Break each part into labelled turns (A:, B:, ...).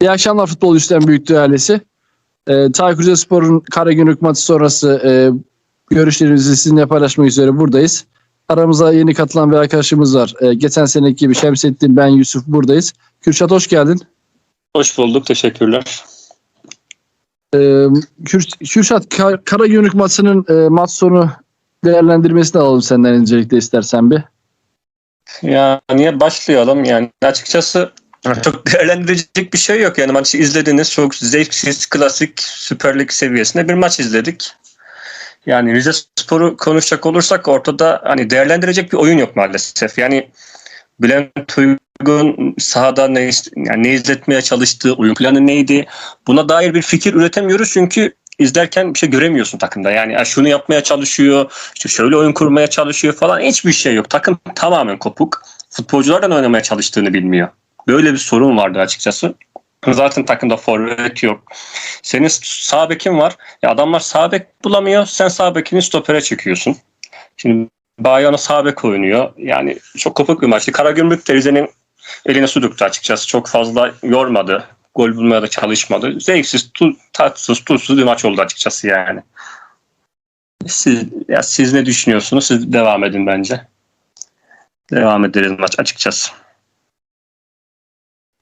A: İyi akşamlar futbol üstten büyük ailesi. Ee, Tayyip Rizespor'un Karagümrük maçı sonrası e, görüşlerimizi sizinle paylaşmak üzere buradayız. Aramıza yeni katılan bir arkadaşımız var. Ee, geçen seneki gibi Şemsettin, ben Yusuf buradayız. Kürşat hoş geldin.
B: Hoş bulduk. Teşekkürler.
A: Ee, Kür- Kürşat, Ka- Karagümrük maçının e, maç sonu değerlendirmesini alalım senden öncelikle istersen bir.
B: Yani başlayalım. Yani açıkçası çok değerlendirecek bir şey yok. Yani maçı izlediniz. Çok zevksiz, klasik Süper Lig seviyesinde bir maç izledik. Yani Rize Spor'u konuşacak olursak ortada hani değerlendirecek bir oyun yok maalesef. Yani Bülent Uygun sahada ne, yani ne izletmeye çalıştığı, oyun planı neydi? Buna dair bir fikir üretemiyoruz çünkü izlerken bir şey göremiyorsun takımda. Yani "Ya şunu yapmaya çalışıyor, işte şöyle oyun kurmaya çalışıyor falan hiçbir şey yok. Takım tamamen kopuk. Futbolculardan oynamaya çalıştığını bilmiyor. Böyle bir sorun vardı açıkçası. Zaten takımda forvet yok. Senin sağ bekin var. Ya adamlar sağ bek bulamıyor. Sen sağ bekini stopere çekiyorsun. Şimdi Bayano sağ bek oynuyor. Yani çok kopuk bir maçtı. Karagümrük de eline su döktü açıkçası. Çok fazla yormadı. Gol bulmaya da çalışmadı. Zevksiz, tu, tatsız, tuzsuz bir maç oldu açıkçası yani. Siz, ya siz ne düşünüyorsunuz? Siz devam edin bence. Devam ederiz maç açıkçası.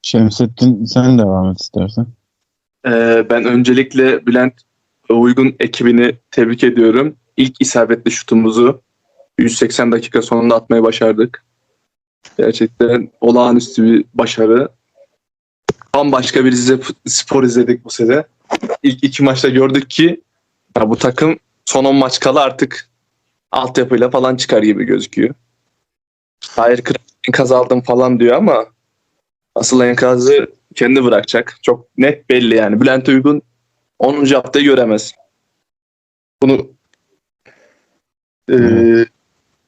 C: Şemsettin sen devam et istersen.
D: Ee, ben öncelikle Bülent Uygun ekibini tebrik ediyorum. İlk isabetli şutumuzu 180 dakika sonunda atmayı başardık. Gerçekten olağanüstü bir başarı. Bambaşka bir fut- spor izledik bu sene. İlk iki maçta gördük ki ya bu takım son 10 maç kala artık altyapıyla falan çıkar gibi gözüküyor. Hayır enkaz aldım falan diyor ama asıl enkazı kendi bırakacak. Çok net belli yani. Bülent Uygun 10. haftayı göremez. Bunu eee,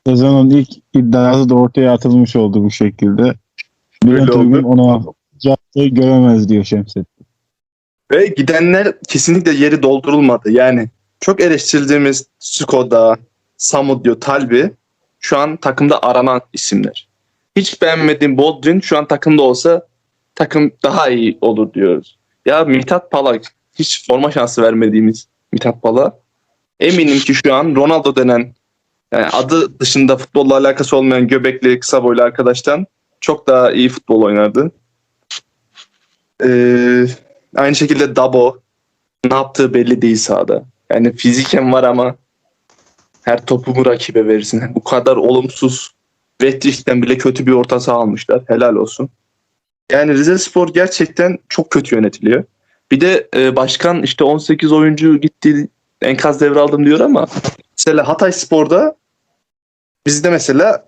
C: Sezonun ilk iddiası da ortaya atılmış oldu bu şekilde. Bülent. Uygun onu haftayı göremez diyor Şemsettin.
D: ve gidenler kesinlikle yeri doldurulmadı. Yani çok eleştirdiğimiz Skoda, Samudio, Talbi şu an takımda aranan isimler. Hiç beğenmediğim Boldrin şu an takımda olsa takım daha iyi olur diyoruz. Ya Mithat Palak hiç forma şansı vermediğimiz Mithat Palak eminim ki şu an Ronaldo denen yani adı dışında futbolla alakası olmayan göbekli kısa boylu arkadaştan çok daha iyi futbol oynardı. Ee, aynı şekilde Dabo ne yaptığı belli değil sahada. Yani fiziken var ama her topu mu rakibe verirsin? Bu kadar olumsuz Vetrich'ten bile kötü bir orta saha almışlar. Helal olsun. Yani Rize Spor gerçekten çok kötü yönetiliyor. Bir de e, başkan işte 18 oyuncu gitti enkaz devraldım diyor ama mesela Hatay Spor'da bizde mesela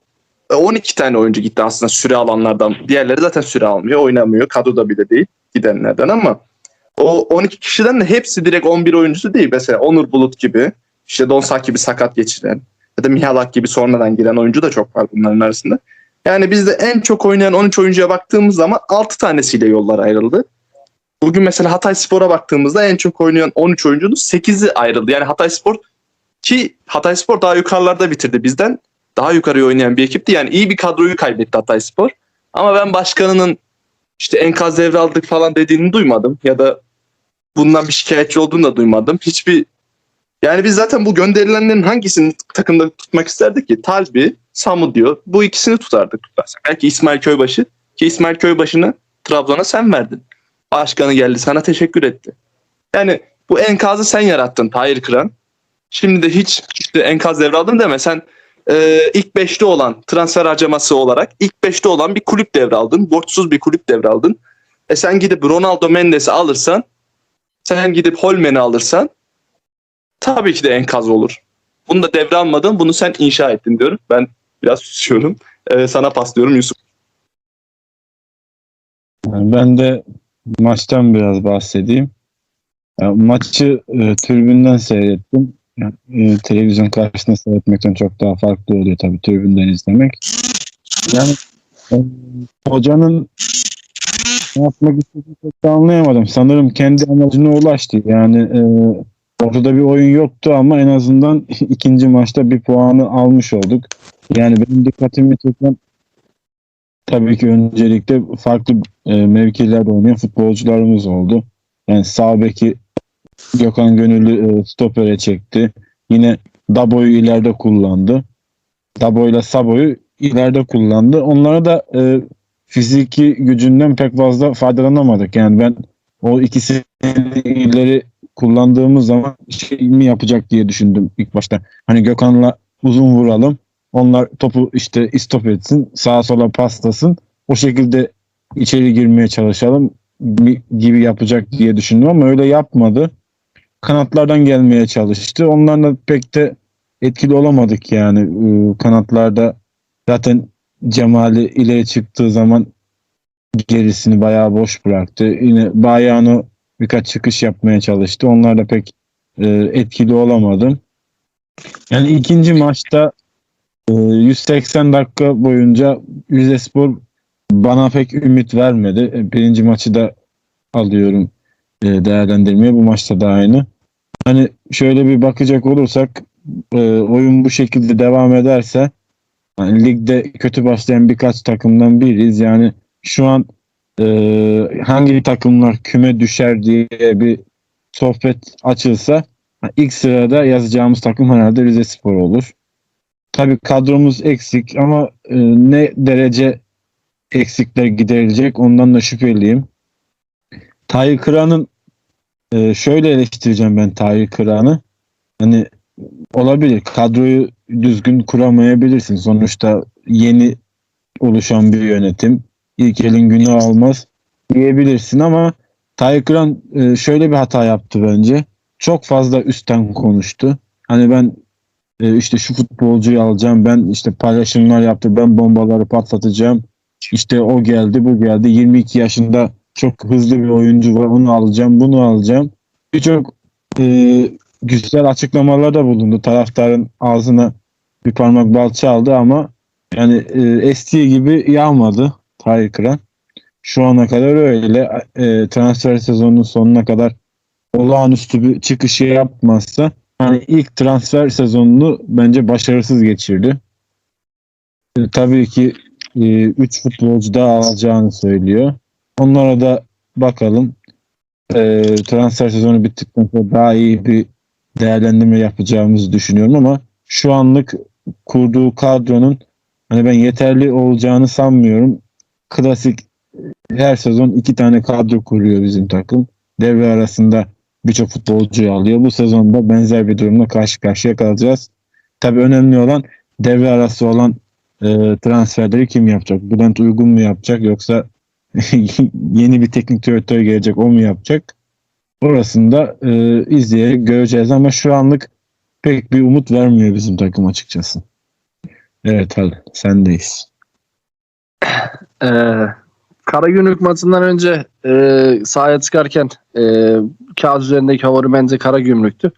D: e, 12 tane oyuncu gitti aslında süre alanlardan. Diğerleri zaten süre almıyor, oynamıyor. Kadroda bile değil gidenlerden ama o 12 kişiden de hepsi direkt 11 oyuncusu değil. Mesela Onur Bulut gibi, işte Donsak gibi sakat geçiren ya da Mihalak gibi sonradan giren oyuncu da çok var bunların arasında. Yani bizde en çok oynayan 13 oyuncuya baktığımız zaman 6 tanesiyle yollar ayrıldı. Bugün mesela Hatay Spor'a baktığımızda en çok oynayan 13 oyuncunun 8'i ayrıldı. Yani Hatay Spor ki Hatay Spor daha yukarılarda bitirdi bizden. Daha yukarıya oynayan bir ekipti. Yani iyi bir kadroyu kaybetti Hatay Spor. Ama ben başkanının işte enkaz devraldık falan dediğini duymadım. Ya da bundan bir şikayetçi olduğunu da duymadım. Hiçbir yani biz zaten bu gönderilenlerin hangisini takımda tutmak isterdik ki? Talbi, Samu diyor. Bu ikisini tutardık. Belki İsmail Köybaşı ki İsmail Köybaşı'nı Trabzon'a sen verdin. Başkanı geldi sana teşekkür etti. Yani bu enkazı sen yarattın Tahir Kıran. Şimdi de hiç işte enkaz devraldın deme. Sen e, ilk beşte olan transfer harcaması olarak ilk beşte olan bir kulüp devraldın. Borçsuz bir kulüp devraldın. E sen gidip Ronaldo Mendes'i alırsan sen gidip Holmen'i alırsan tabii ki de enkaz olur. Bunu da devralmadın. Bunu sen inşa ettin diyorum. Ben biraz susuyorum. E, sana paslıyorum Yusuf.
C: Ben de maçtan biraz bahsedeyim. Yani maçı e, tribünden seyrettim. Yani, e, televizyon karşısında seyretmekten çok daha farklı oluyor tabii tribünden izlemek. Yani e, hocanın ne yapmak istediğini çok da anlayamadım. Sanırım kendi amacına ulaştı. Yani e, ortada bir oyun yoktu ama en azından ikinci maçta bir puanı almış olduk. Yani benim dikkatimi çeken tabii ki öncelikle farklı e, mevkilerde oynayan futbolcularımız oldu. Yani sağ beki Gökhan Gönüllü e, stopere çekti. Yine Dabo'yu ileride kullandı. Dabo ile Sabo'yu ileride kullandı. Onlara da e, fiziki gücünden pek fazla faydalanamadık. Yani ben o ikisini ileri kullandığımız zaman şey mi yapacak diye düşündüm ilk başta. Hani Gökhan'la uzun vuralım. Onlar topu işte istop etsin. Sağa sola paslasın. O şekilde içeri girmeye çalışalım gibi yapacak diye düşündüm ama öyle yapmadı. Kanatlardan gelmeye çalıştı. Onlarla pek de etkili olamadık yani. Ee, Kanatlarda zaten Cemali ileri çıktığı zaman gerisini bayağı boş bıraktı. Yine Bayano birkaç çıkış yapmaya çalıştı. Onlar da pek e, etkili olamadı. Yani ikinci maçta e, 180 dakika boyunca Rizespor bana pek ümit vermedi. E, Birinci maçı da alıyorum e, değerlendirmeye. Bu maçta da aynı. Hani şöyle bir bakacak olursak e, oyun bu şekilde devam ederse yani ligde kötü başlayan birkaç takımdan biriyiz. Yani şu an e, hangi takımlar küme düşer diye bir sohbet açılsa ilk sırada yazacağımız takım herhalde Rize Spor olur. Tabii kadromuz eksik ama e, ne derece eksikler giderilecek ondan da şüpheliyim. Tahir Kıran'ın e, şöyle eleştireceğim ben Tahir Kıran'ı. Hani olabilir kadroyu düzgün kuramayabilirsin. Sonuçta yeni oluşan bir yönetim. İlk günü almaz diyebilirsin ama Tahir Kıran e, şöyle bir hata yaptı bence. Çok fazla üstten konuştu. Hani ben e, işte şu futbolcuyu alacağım. Ben işte paylaşımlar yaptı. Ben bombaları patlatacağım. İşte o geldi, bu geldi. 22 yaşında çok hızlı bir oyuncu var. Onu alacağım, bunu alacağım. Birçok e, güzel açıklamalar da bulundu. Taraftarın ağzına bir parmak bal çaldı ama yani e, estiği gibi yağmadı Tahir Kıran. Şu ana kadar öyle. E, transfer sezonunun sonuna kadar olağanüstü bir çıkışı yapmazsa yani ilk transfer sezonunu bence başarısız geçirdi. E, tabii ki 3 futbolcu daha alacağını söylüyor. Onlara da bakalım. E, transfer sezonu bittikten sonra daha iyi bir değerlendirme yapacağımızı düşünüyorum ama şu anlık kurduğu kadronun hani ben yeterli olacağını sanmıyorum. Klasik her sezon iki tane kadro kuruyor bizim takım. Devre arasında birçok futbolcuyu alıyor. Bu sezonda benzer bir durumla karşı karşıya kalacağız. Tabii önemli olan devre arası olan e, transferleri kim yapacak? Bülent Uygun mu yapacak yoksa yeni bir teknik direktör gelecek o mu yapacak? Orasını da e, izleyerek göreceğiz ama şu anlık pek bir umut vermiyor bizim takım açıkçası. Evet hadi sendeyiz.
A: Ee, Karagümrük maçından önce e, sahaya çıkarken e, kağıt üzerindeki favori bence Karagümrük'tü.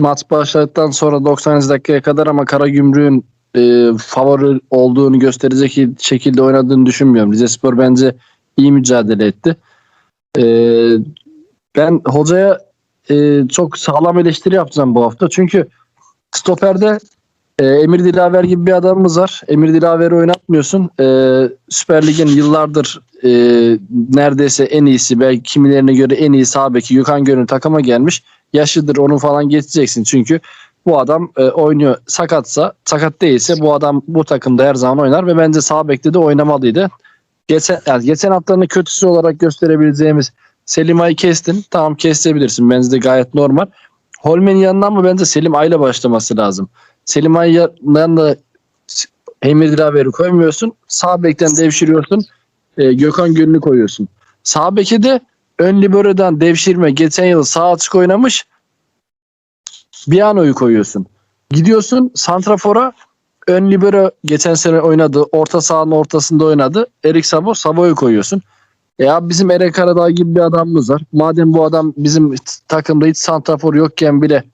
A: Maç başladıktan sonra 90 dakikaya kadar ama Karagümrük'ün e, favori olduğunu gösterecek şekilde oynadığını düşünmüyorum. Rizespor bence iyi mücadele etti. E, ben hocaya e, çok sağlam eleştiri yapacağım bu hafta. Çünkü stoperde e, Emir Dilaver gibi bir adamımız var. Emir Dilaver'i oynatmıyorsun. E, Süper Lig'in yıllardır e, neredeyse en iyisi belki kimilerine göre en iyi sağ beki Gönül takıma gelmiş. Yaşıdır onu falan geçeceksin çünkü bu adam e, oynuyor sakatsa sakat değilse bu adam bu takımda her zaman oynar ve bence sağ bekte de oynamalıydı. Geçen, yani geçen haftanın kötüsü olarak gösterebileceğimiz Selim Ay'ı kestin. Tamam kesebilirsin. Bence de gayet normal. Holmen'in yanından mı bence Selim Ay'la başlaması lazım. Selim Ay'dan da Emir Dilaver'i koymuyorsun. Sağ bekten devşiriyorsun. E, Gökhan Gönül'ü koyuyorsun. Sağ beke de ön libero'dan devşirme. Geçen yıl sağ açık oynamış. Biano'yu koyuyorsun. Gidiyorsun Santrafor'a ön libero geçen sene oynadı. Orta sahanın ortasında oynadı. Erik Sabo, Sabo'yu koyuyorsun. Ya bizim Eren Karadağ gibi bir adamımız var. Madem bu adam bizim takımda hiç santrafor yokken bile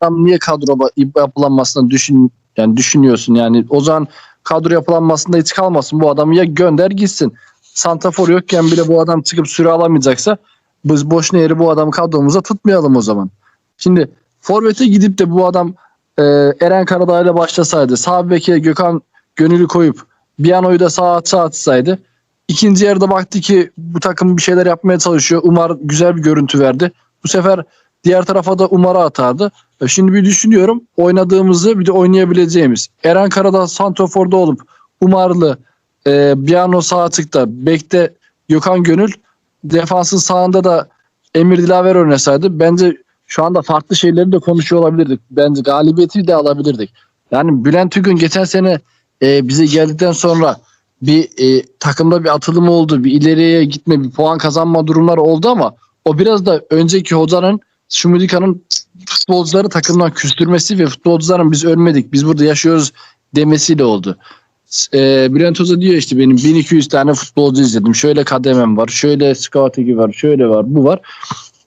A: tam niye kadro yapılanmasını düşün yani düşünüyorsun yani o zaman kadro yapılanmasında hiç kalmasın bu adamı ya gönder gitsin. Santrafor yokken bile bu adam çıkıp süre alamayacaksa biz boşuna yeri bu adamı kadromuza tutmayalım o zaman. Şimdi Forvet'e gidip de bu adam e, Eren Karadağ ile başlasaydı sağ beke Gökhan Gönül'ü koyup Biano'yu da sağa atsa atsaydı. İkinci yarıda baktı ki bu takım bir şeyler yapmaya çalışıyor. Umar güzel bir görüntü verdi. Bu sefer diğer tarafa da Umar'a atardı. E Şimdi bir düşünüyorum oynadığımızı bir de oynayabileceğimiz. Eren Karadağ Santrofor'da olup Umarlı, e, Biano sağ açıkta, Bek'te Gökhan Gönül, defansın sağında da Emir Dilaver oynasaydı bence şu anda farklı şeyleri de konuşuyor olabilirdik. Bence galibiyeti de alabilirdik. Yani Bülent Hügün geçen sene e, bize geldikten sonra bir e, takımda bir atılım oldu. Bir ileriye gitme, bir puan kazanma durumları oldu ama o biraz da önceki hocanın Şumudika'nın futbolcuları takımdan küstürmesi ve futbolcuların biz ölmedik, biz burada yaşıyoruz demesiyle oldu. E, Bülent Hoca diyor işte benim 1200 tane futbolcu izledim. Şöyle kademem var, şöyle scouting var, şöyle var, bu var.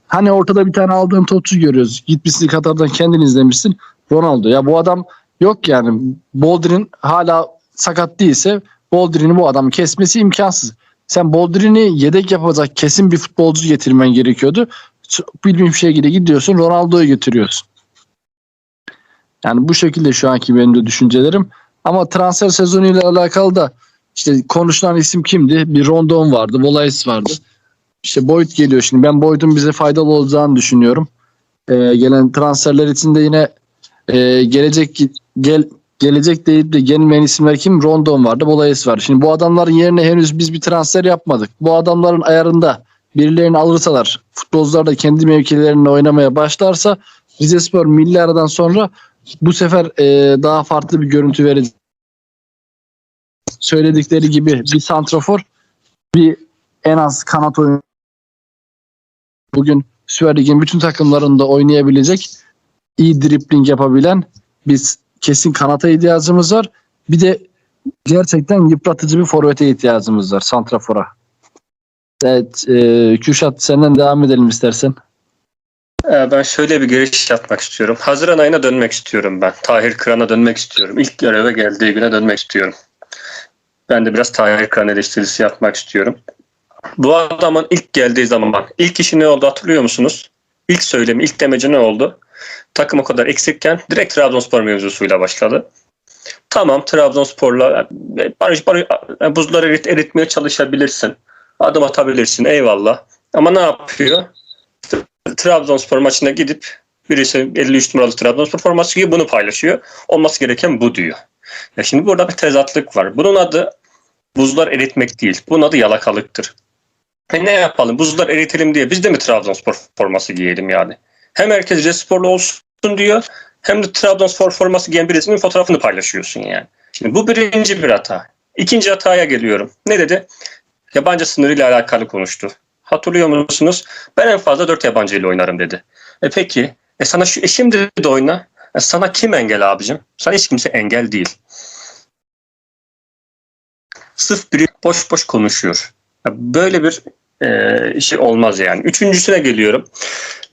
A: Hani ortada bir tane aldığın topçu görüyoruz. Gitmişsin Katar'dan kendin izlemişsin. Ronaldo. Ya bu adam yok yani. Boldrin hala sakat değilse Boldrin'i bu adam kesmesi imkansız. Sen Boldrin'i yedek yapacak kesin bir futbolcu getirmen gerekiyordu. Bilmiyorum şekilde gidiyorsun Ronaldo'yu getiriyorsun. Yani bu şekilde şu anki benim de düşüncelerim. Ama transfer sezonuyla alakalı da işte konuşulan isim kimdi? Bir Rondon vardı, Volais vardı. İşte Boyd geliyor şimdi. Ben Boyd'un bize faydalı olacağını düşünüyorum. Ee, gelen transferler için de yine e, gelecek gel gelecek deyip de gelmeyen isimler kim? Rondon vardı, Volais var. Şimdi bu adamların yerine henüz biz bir transfer yapmadık. Bu adamların ayarında birilerini alırsalar, futbolcular da kendi mevkilerinde oynamaya başlarsa Rizespor milli aradan sonra bu sefer e, daha farklı bir görüntü verecek. Söyledikleri gibi bir santrofor, bir en az kanat oyun bugün Süper Lig'in bütün takımlarında oynayabilecek, iyi dribling yapabilen biz kesin kanata ihtiyacımız var. Bir de gerçekten yıpratıcı bir forvete ihtiyacımız var santrafora. Evet, e, Kürşat senden devam edelim istersen.
B: Ee, Ben şöyle bir giriş yapmak istiyorum. Haziran ayına dönmek istiyorum ben. Tahir Kıran'a dönmek istiyorum. İlk göreve geldiği güne dönmek istiyorum. Ben de biraz Tahir Kıran eleştirisi yapmak istiyorum. Bu adamın ilk geldiği zaman ilk işi ne oldu hatırlıyor musunuz? İlk söylemi, ilk demeci ne oldu? Takım o kadar eksikken direkt Trabzonspor mevzusuyla başladı. Tamam Trabzonspor'la e, barış, e, buzları erit, eritmeye çalışabilirsin. Adım atabilirsin eyvallah. Ama ne yapıyor? Trabzonspor maçına gidip birisi 53 numaralı Trabzonspor forması giyiyor bunu paylaşıyor. Olması gereken bu diyor. Ya şimdi burada bir tezatlık var. Bunun adı buzlar eritmek değil. Bunun adı yalakalıktır. E ne yapalım? Buzlar eritelim diye biz de mi Trabzonspor forması giyelim yani? Hem herkes Resporlu olsun diyor hem de Trabzonspor forması giyen birisinin fotoğrafını paylaşıyorsun yani. Şimdi bu birinci bir hata. İkinci hataya geliyorum. Ne dedi? Yabancı sınırıyla alakalı konuştu. Hatırlıyor musunuz? Ben en fazla 4 yabancı ile oynarım dedi. E peki, e sana şu e şimdi de oyna. E sana kim engel abicim? Sana hiç kimse engel değil. Sırf biri boş boş konuşuyor. Ya Böyle bir e, şey olmaz yani. Üçüncüsüne geliyorum.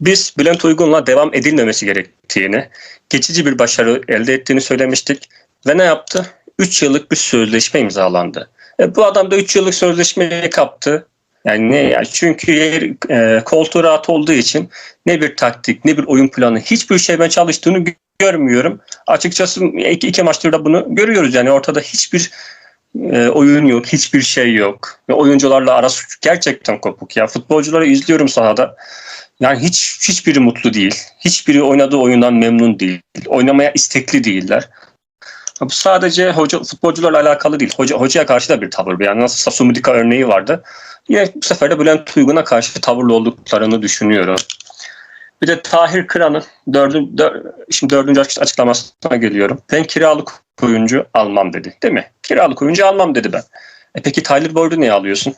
B: Biz Bülent Uygun'la devam edilmemesi gerektiğini, geçici bir başarı elde ettiğini söylemiştik. Ve ne yaptı? 3 yıllık bir sözleşme imzalandı. E, bu adam da 3 yıllık sözleşmeyi kaptı. Yani ne yani çünkü yer, e, koltuğu rahat olduğu için ne bir taktik ne bir oyun planı hiçbir şey ben çalıştığını gö- görmüyorum. Açıkçası iki, iki maçtır da bunu görüyoruz yani ortada hiçbir e, oyun yok, hiçbir şey yok. Ve oyuncularla arası gerçekten kopuk ya. Futbolcuları izliyorum sahada. Yani hiç hiçbiri mutlu değil. Hiçbiri oynadığı oyundan memnun değil. Oynamaya istekli değiller. Bu sadece hoca futbolcularla alakalı değil. Hoca hocaya karşı da bir tavır. Yani nasıl Sasumudika örneği vardı. Yine bu sefer de Bülent Uygun'a karşı tavırlı olduklarını düşünüyorum. Bir de Tahir Kıran'ın dördüncü, dör, şimdi dördüncü açık- açıklamasına geliyorum. Ben kiralık oyuncu almam dedi. Değil mi? Kiralık oyuncu almam dedi ben. E peki Tyler Boyd'u niye alıyorsun?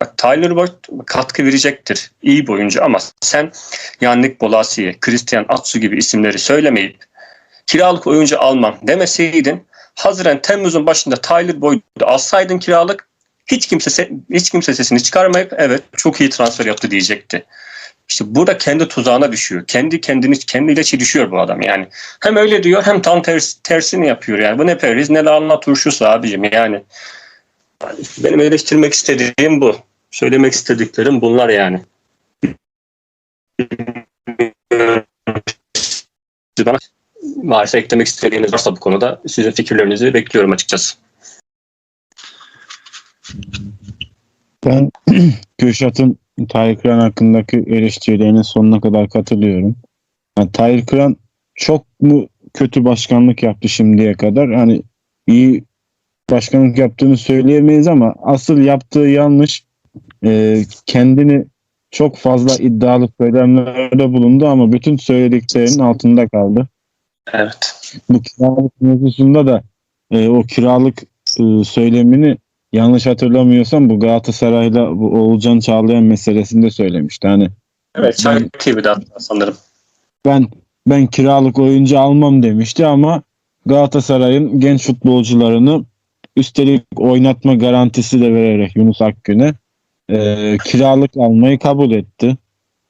B: Bak Tyler Boyd katkı verecektir. İyi bir oyuncu ama sen Yannick Bolasie, Christian Atsu gibi isimleri söylemeyip kiralık oyuncu almam demeseydin Haziran Temmuz'un başında Tyler Boyd'u alsaydın kiralık hiç kimse se- hiç kimse sesini çıkarmayıp evet çok iyi transfer yaptı diyecekti. İşte burada kendi tuzağına düşüyor. Kendi kendini kendiyle çelişiyor bu adam yani. Hem öyle diyor hem tam ters, tersini yapıyor yani. Bu ne periz ne lahana turşusu abicim yani. Benim eleştirmek istediğim bu. Söylemek istediklerim bunlar yani. Bana varsa eklemek istediğiniz varsa bu konuda sizin fikirlerinizi bekliyorum açıkçası.
C: Ben Kürşat'ın Tahir Kıran hakkındaki eleştirilerine sonuna kadar katılıyorum. Yani Tahir Kıran çok mu kötü başkanlık yaptı şimdiye kadar? Hani iyi başkanlık yaptığını söyleyemeyiz ama asıl yaptığı yanlış e, kendini çok fazla iddialı söylemlerde bulundu ama bütün söylediklerinin altında kaldı.
B: Evet.
C: Bu kiralık mevzusunda da e, o kiralık e, söylemini yanlış hatırlamıyorsam bu Galatasaray'la bu Oğulcan Çağlayan meselesinde söylemişti. Hani
B: Evet. Çay TV'de hatta sanırım.
C: ben ben kiralık oyuncu almam demişti ama Galatasaray'ın genç futbolcularını üstelik oynatma garantisi de vererek Yunus Akgün'e e, kiralık almayı kabul etti.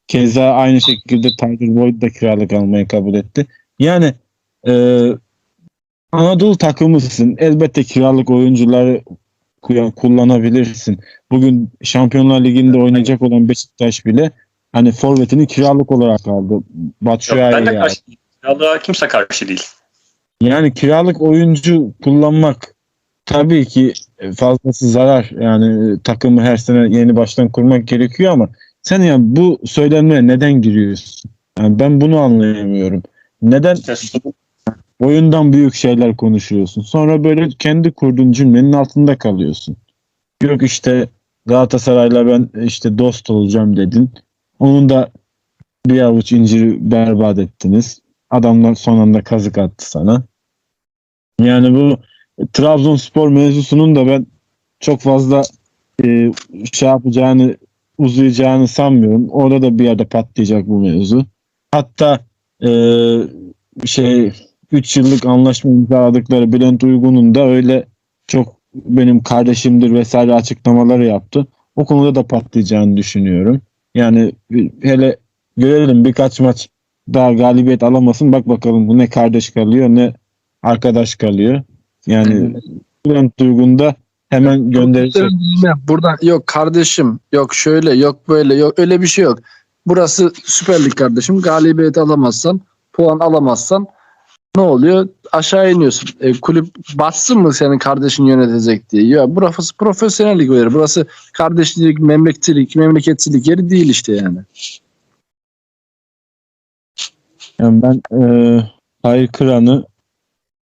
C: Keza aynı şekilde Tyler Boyd da kiralık almayı kabul etti. Yani e, Anadolu takımısın. Elbette kiralık oyuncuları kullanabilirsin. Bugün Şampiyonlar Ligi'nde oynayacak olan Beşiktaş bile hani forvetini kiralık olarak aldı. Batshuayi
B: ben de karşı. Kiralığa kimse karşı değil.
C: Yani kiralık oyuncu kullanmak tabii ki fazlası zarar. Yani takımı her sene yeni baştan kurmak gerekiyor ama sen ya bu söylemlere neden giriyorsun? Yani ben bunu anlayamıyorum. Neden oyundan büyük şeyler konuşuyorsun? Sonra böyle kendi kurduğun cümlenin altında kalıyorsun. Yok işte Galatasaray'la ben işte dost olacağım dedin. Onun da bir avuç inciri berbat ettiniz. Adamlar son anda kazık attı sana. Yani bu Trabzonspor mevzusunun da ben çok fazla e, şey yapacağını uzayacağını sanmıyorum. Orada da bir yerde patlayacak bu mevzu. Hatta e, şey 3 yıllık anlaşma imzaladıkları Bülent Uygun'un da öyle çok benim kardeşimdir vesaire açıklamaları yaptı. O konuda da patlayacağını düşünüyorum. Yani hele görelim birkaç maç daha galibiyet alamasın. Bak bakalım bu ne kardeş kalıyor ne arkadaş kalıyor. Yani Bülent Uygun'da hemen gönderecek.
A: Buradan yok kardeşim, yok şöyle, yok böyle, yok öyle bir şey yok. Burası Süper Lig kardeşim. Galibiyet alamazsan, puan alamazsan ne oluyor? Aşağı iniyorsun. E, kulüp bassın mı senin kardeşin yönetecek diye. Ya burası profesyonellik yeri. Burası kardeşlik, memleketçilik, memleketçilik yeri değil işte yani.
C: Yani ben e, Tahir Kıran'ı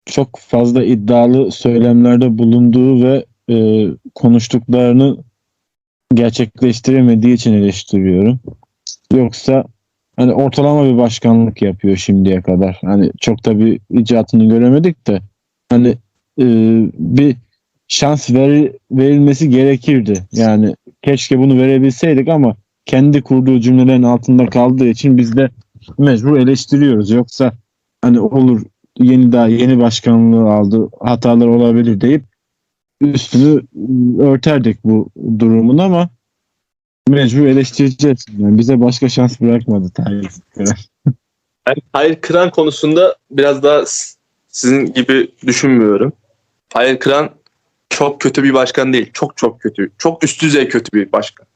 C: çok fazla iddialı söylemlerde bulunduğu ve e, konuştuklarını gerçekleştiremediği için eleştiriyorum. Yoksa hani ortalama bir başkanlık yapıyor şimdiye kadar. Hani çok da bir icatını göremedik de hani e, bir şans ver, verilmesi gerekirdi. Yani keşke bunu verebilseydik ama kendi kurduğu cümlelerin altında kaldığı için biz de mecbur eleştiriyoruz. Yoksa hani olur yeni daha yeni başkanlığı aldı hatalar olabilir deyip üstünü örterdik bu durumun ama mecbur eleştireceğiz. Yani bize başka şans bırakmadı Tayyip.
D: Ben Hayır Kıran konusunda biraz daha sizin gibi düşünmüyorum. Hayır Kıran çok kötü bir başkan değil. Çok çok kötü. Çok üst düzey kötü bir başkan.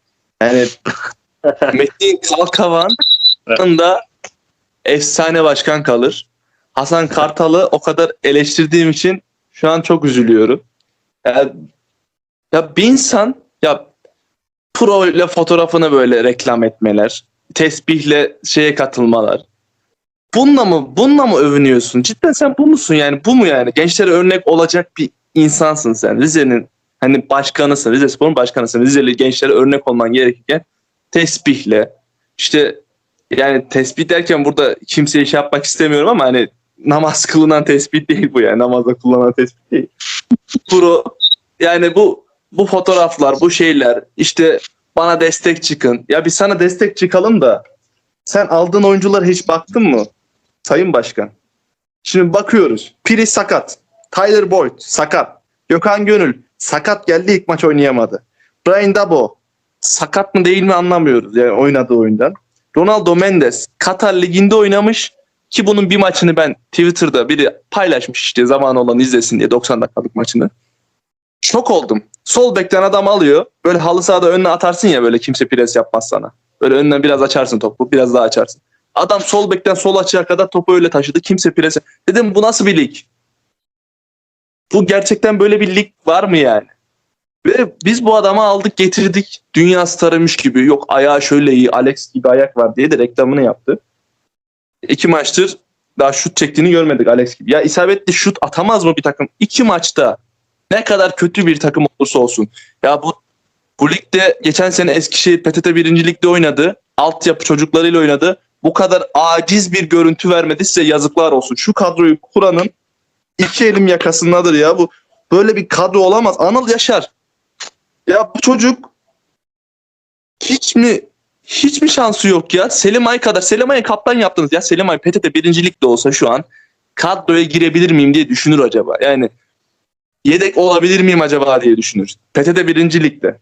D: Yani Metin Kalkavan da efsane başkan kalır. Hasan Kartal'ı o kadar eleştirdiğim için şu an çok üzülüyorum. Ya, ya bir insan ya pro ile fotoğrafını böyle reklam etmeler, tesbihle şeye katılmalar. Bununla mı bununla mı övünüyorsun? Cidden sen bu musun yani? Bu mu yani? Gençlere örnek olacak bir insansın sen. Rize'nin hani başkanısın. Rize Spor'un başkanısın. Rizeli gençlere örnek olman gerekirken tesbihle işte yani tesbih derken burada kimseye şey yapmak istemiyorum ama hani namaz kılınan tesbih değil bu yani. Namazda kullanılan tesbih değil. Pro yani bu bu fotoğraflar, bu şeyler işte bana destek çıkın. Ya biz sana destek çıkalım da sen aldığın oyunculara hiç baktın mı? Sayın Başkan. Şimdi bakıyoruz. Piri sakat. Tyler Boyd sakat. Gökhan Gönül sakat geldi ilk maç oynayamadı. Brian Dabo sakat mı değil mi anlamıyoruz yani oynadığı oyundan. Ronaldo Mendes Katar Ligi'nde oynamış ki bunun bir maçını ben Twitter'da biri paylaşmış işte zamanı olan izlesin diye 90 dakikalık maçını. Şok oldum. Sol bekten adam alıyor. Böyle halı sahada önüne atarsın ya böyle kimse pres yapmaz sana. Böyle önden biraz açarsın topu. Biraz daha açarsın. Adam sol bekten sol açığa kadar topu öyle taşıdı. Kimse pres Dedim bu nasıl bir lig? Bu gerçekten böyle bir lig var mı yani? Ve biz bu adamı aldık getirdik. Dünya starıymış gibi. Yok ayağı şöyle iyi. Alex gibi ayak var diye de reklamını yaptı. İki maçtır daha şut çektiğini görmedik Alex gibi. Ya isabetli şut atamaz mı bir takım? İki maçta ne kadar kötü bir takım olursa olsun. Ya bu bu ligde geçen sene Eskişehir PTT 1. Lig'de oynadı. Altyapı çocuklarıyla oynadı. Bu kadar aciz bir görüntü vermedi size yazıklar olsun. Şu kadroyu kuranın iki elim yakasındadır ya. Bu böyle bir kadro olamaz. Anıl Yaşar. Ya bu çocuk hiç mi hiç mi şansı yok ya? Selim Ay kadar. Selim Ay'ı kaptan yaptınız ya. Selim Ay PTT 1. Lig'de olsa şu an kadroya girebilir miyim diye düşünür acaba. Yani yedek olabilir miyim acaba diye düşünür. PTT 1. Lig'de.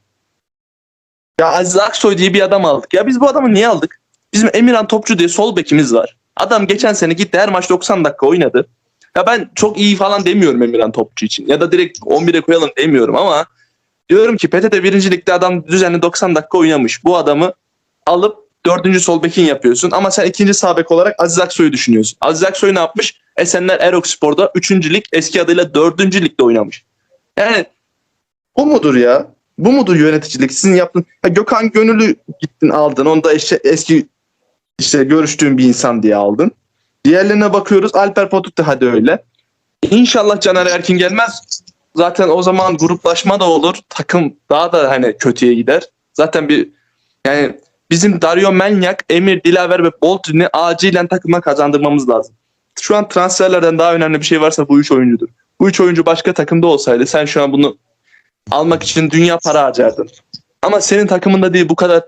D: Ya Aziz Aksoy diye bir adam aldık. Ya biz bu adamı niye aldık? Bizim Emirhan Topçu diye sol bekimiz var. Adam geçen sene gitti her maç 90 dakika oynadı. Ya ben çok iyi falan demiyorum Emirhan Topçu için. Ya da direkt 11'e koyalım demiyorum ama diyorum ki PTT 1. Lig'de adam düzenli 90 dakika oynamış. Bu adamı alıp dördüncü sol bekin yapıyorsun ama sen ikinci sağ bek olarak Aziz Aksoy'u düşünüyorsun. Aziz Aksoy ne yapmış? Esenler Erok Spor'da 3. lig eski adıyla 4. ligde oynamış. Yani bu mudur ya? Bu mudur yöneticilik? Sizin yaptığın... Ha, Gökhan Gönül'ü gittin aldın. Onu da işte eski işte görüştüğün bir insan diye aldın. Diğerlerine bakıyoruz. Alper Potuk da hadi öyle. İnşallah Caner Erkin gelmez. Zaten o zaman gruplaşma da olur. Takım daha da hani kötüye gider. Zaten bir yani bizim Dario Menyak, Emir Dilaver ve Boltin'i acilen takıma kazandırmamız lazım. Şu an transferlerden daha önemli bir şey varsa bu üç oyuncudur. Bu üç oyuncu başka takımda olsaydı sen şu an bunu almak için dünya para harcardın. Ama senin takımında değil bu kadar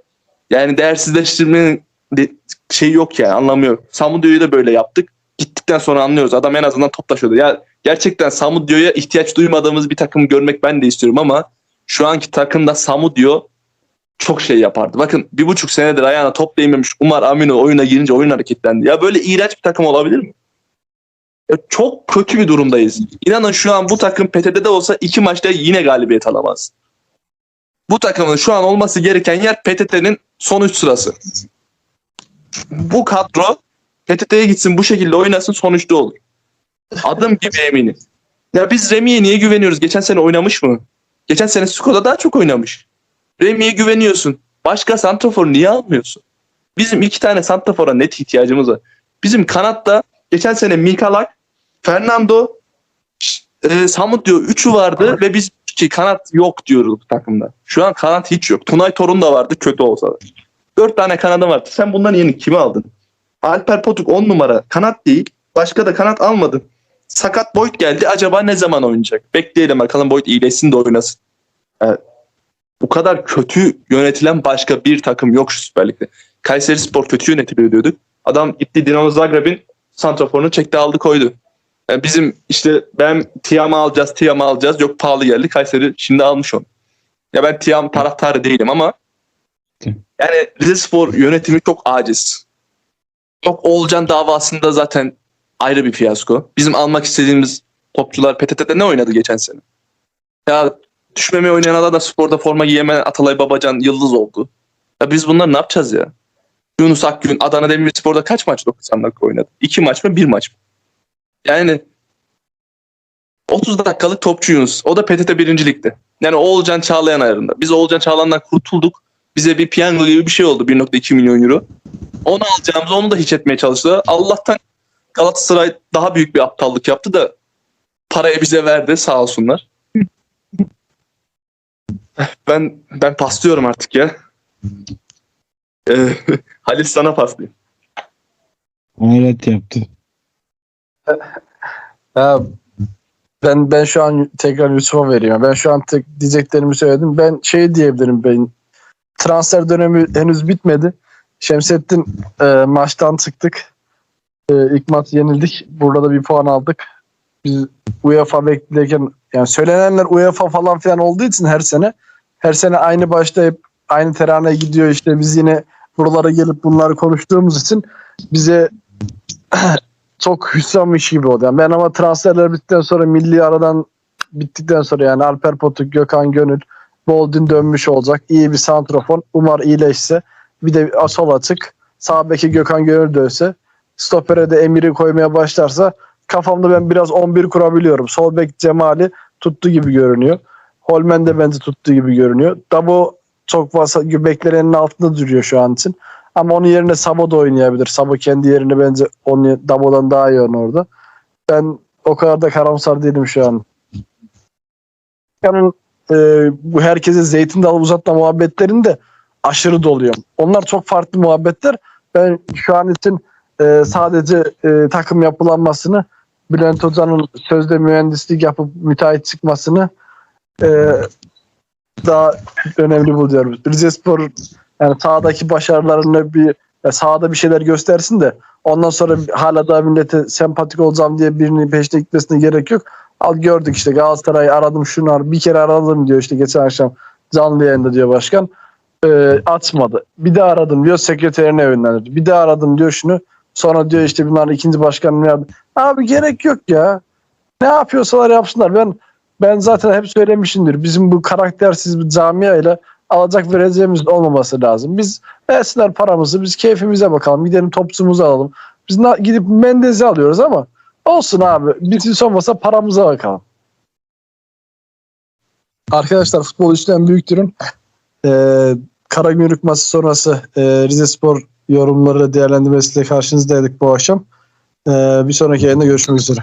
D: yani değersizleştirmenin de, şey yok yani anlamıyorum. Samudio'yu da böyle yaptık. Gittikten sonra anlıyoruz. Adam en azından top taşıyordu. Ya gerçekten Samudio'ya ihtiyaç duymadığımız bir takım görmek ben de istiyorum ama şu anki takımda Samudio çok şey yapardı. Bakın bir buçuk senedir ayağına top değmemiş Umar Amino oyuna girince oyun hareketlendi. Ya böyle iğrenç bir takım olabilir mi? Ya çok kötü bir durumdayız. İnanın şu an bu takım PTT'de olsa iki maçta yine galibiyet alamaz. Bu takımın şu an olması gereken yer PTT'nin son üç sırası. Bu kadro PTT'ye gitsin bu şekilde oynasın sonuçta olur. Adım gibi eminim. Ya biz Remi'ye niye güveniyoruz? Geçen sene oynamış mı? Geçen sene Skoda daha çok oynamış. Remi'ye güveniyorsun. Başka santrafor niye almıyorsun? Bizim iki tane santrafora net ihtiyacımız var. Bizim kanatta geçen sene Mikalak, Fernando, e, Samut diyor üçü vardı ve biz ki kanat yok diyoruz bu takımda. Şu an kanat hiç yok. Tunay Torun da vardı kötü olsa da. Dört tane kanadı vardı. Sen bundan yeni kimi aldın? Alper Potuk 10 numara. Kanat değil. Başka da kanat almadın. Sakat Boyd geldi. Acaba ne zaman oynayacak? Bekleyelim bakalım Boyd iyileşsin de oynasın. Evet. Bu kadar kötü yönetilen başka bir takım yok şu Süper Lig'de. Kayseri Spor kötü yönetiliyor diyorduk. Adam gitti Dinamo Zagreb'in santraforunu çekti aldı koydu. Yani bizim işte ben Tiam'ı alacağız, Tiam'ı alacağız. Yok pahalı geldi. Kayseri şimdi almış onu. Ya ben Tiam taraftarı değilim ama yani Rize Spor yönetimi çok aciz. Çok Oğulcan davasında zaten ayrı bir fiyasko. Bizim almak istediğimiz topçular PTT'de ne oynadı geçen sene? Ya düşmemeye oynayan adam da sporda forma giyemeyen Atalay Babacan yıldız oldu. Ya biz bunlar ne yapacağız ya? Yunus Akgün Adana Demirspor'da kaç maç 90 dakika oynadı? İki maç mı? Bir maç mı? Yani 30 dakikalık topçu Yunus. O da PTT birincilikte. Yani Oğulcan Çağlayan ayarında. Biz Oğulcan Çağlayan'dan kurtulduk. Bize bir piyango gibi bir şey oldu 1.2 milyon euro. Onu alacağımız onu da hiç etmeye çalıştılar. Allah'tan Galatasaray daha büyük bir aptallık yaptı da parayı bize verdi sağ olsunlar. ben ben paslıyorum artık ya. Ee, Halil sana paslayayım.
C: Hayret yaptı.
A: Ya ben ben şu an tekrar Yusuf'a vereyim. Ben şu an tek diyeceklerimi söyledim. Ben şey diyebilirim ben transfer dönemi henüz bitmedi. Şemsettin e, maçtan çıktık. E, ilk maç yenildik. Burada da bir puan aldık. Biz UEFA beklerken yani söylenenler UEFA falan filan olduğu için her sene her sene aynı başta hep aynı teraneye gidiyor işte biz yine buralara gelip bunları konuştuğumuz için bize çok hüsranmış gibi oldu. Yani ben ama transferler bittikten sonra milli aradan bittikten sonra yani Alper Potuk, Gökhan Gönül, Boldin dönmüş olacak. İyi bir santrofon. Umar iyileşse. Bir de sol açık. Sağ beki Gökhan Gönül dönse. Stopere de Emir'i koymaya başlarsa kafamda ben biraz 11 kurabiliyorum. Sol bek Cemali tuttu gibi görünüyor. Holmen de bence tuttuğu gibi görünüyor. Dabo çok fazla beklenenin altında duruyor şu an için. Ama onun yerine Sabo da oynayabilir. Sabo kendi yerine bence onu Dabo'dan daha iyi oynuyor orada. Ben o kadar da karamsar değilim şu an. Yani e, bu herkese zeytin dalı uzatma muhabbetlerinde aşırı doluyorum. Onlar çok farklı muhabbetler. Ben şu an için e, sadece e, takım yapılanmasını Bülent Hoca'nın sözde mühendislik yapıp müteahhit çıkmasını e, daha önemli buluyorum. Rize Spor yani sahadaki başarılarını bir ya sahada bir şeyler göstersin de ondan sonra hala daha millete sempatik olacağım diye birinin peşine gitmesine gerek yok. Al gördük işte Galatasaray'ı aradım şunu bir kere aradım diyor işte geçen akşam canlı yayında diyor başkan. Ee, atmadı. Bir daha aradım diyor sekreterin evinden. Bir daha aradım diyor şunu. Sonra diyor işte bunlar ikinci başkanım ya. Abi gerek yok ya. Ne yapıyorsalar yapsınlar. Ben ben zaten hep söylemişimdir. Bizim bu karaktersiz bir camiayla alacak vereceğimiz olmaması lazım. Biz versinler paramızı, biz keyfimize bakalım. Gidelim topçumuzu alalım. Biz gidip Mendez'i alıyoruz ama olsun abi. Biz olmasa paramıza bakalım. Arkadaşlar futbol üstten büyüktürün. Ee, Karagümrük maçı sonrası e, Rize Spor yorumları değerlendirmesiyle karşınızdaydık bu akşam. Ee, bir sonraki yayında görüşmek üzere.